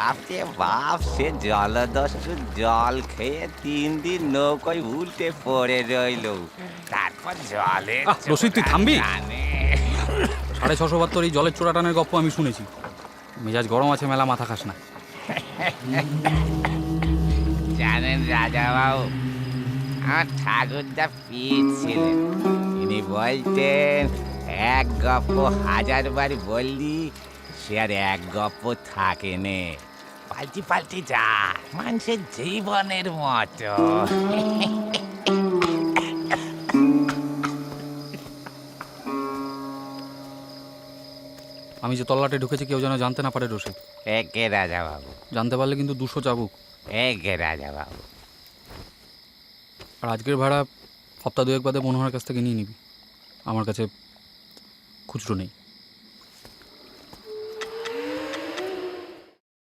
বাপরে বাপ সে জলদস্যু জল খেয়ে তিন দিন নৌকোয় উল্টে পড়ে রইল। তারপর জলে আহ, তুই থামবি? সাড়ে ছশো বার তোর এই জলের চোরাটানের গপ্প আমি শুনেছি। মেজাজ গরম আছে মেলা মাথা খাস না। জানেন রাজা বাবু আমার ঠাকুরদা পীর ছিলেন। তিনি বলতেন এক গপ্প হাজারবার বললি সে আর এক গপ্প থাকে নে। পাল্টি পাল্টি যা মানুষের জীবনের মতো। আমি যে তল্লাটে ঢুকেছি কেউ যেন জানতে না পারে রসিদ একে রাজা বাবু জানতে পারলে কিন্তু দুশো চাবুক। একে রাজা বাবু আর আজকের ভাড়া সপ্তাহ দুয়েক বাদে মনোহরের কাছ থেকে নিয়ে নিবি। আমার কাছে খুচরো নেই।